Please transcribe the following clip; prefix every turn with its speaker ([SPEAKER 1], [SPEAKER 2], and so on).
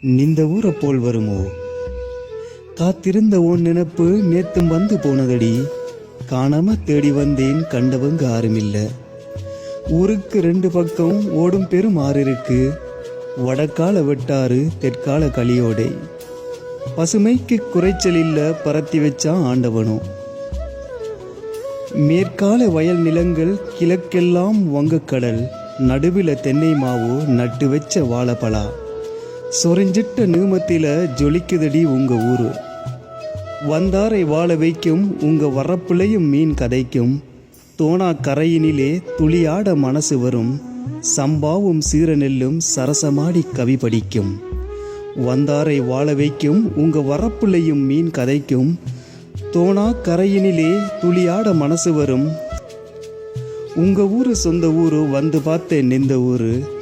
[SPEAKER 1] நிந்த ஊரை போல் வருமோ? காத்திருந்த உன் நினப்பு நேத்தும் வந்து போனதடி. காணாம தேடி வந்தேன் கண்டவங்க ஆறுமில்ல ஊருக்கு ரெண்டு பக்கம் ஓடும் பெரும் ஆறு இருக்கு. வடக்கால வெட்டாறு தெற்கால களியோடை. பசுமைக்கு குறைச்சல் இல்ல பரத்தி வச்சான் ஆண்டவனும் மேற்கால வயல் நிலங்கள் கிழக்கெல்லாம் வங்கக்கடல் நடுவில் தென்னை மாவு நட்டு வச்ச வாழைப்பழா. சொரிஞ்சிட்ட நீமத்தில ஜொலிக்குதடி உங்க ஊரு. வந்தாரை வாழ வைக்கும் உங்க வரப்புலையும் மீன் கதைக்கும். தோணா கரையினிலே துளியாட மனசு வரும். சம்பாவும் சீரநெல்லும் சரசமாடி கவி படிக்கும். வந்தாரை வாழ வைக்கும் உங்க வரப்புலையும் மீன் கதைக்கும். தோணா கரையினிலே துளியாட மனசு வரும். உங்க ஊரு சொந்த ஊரு வந்து பார்த்தேன் இந்த ஊரு.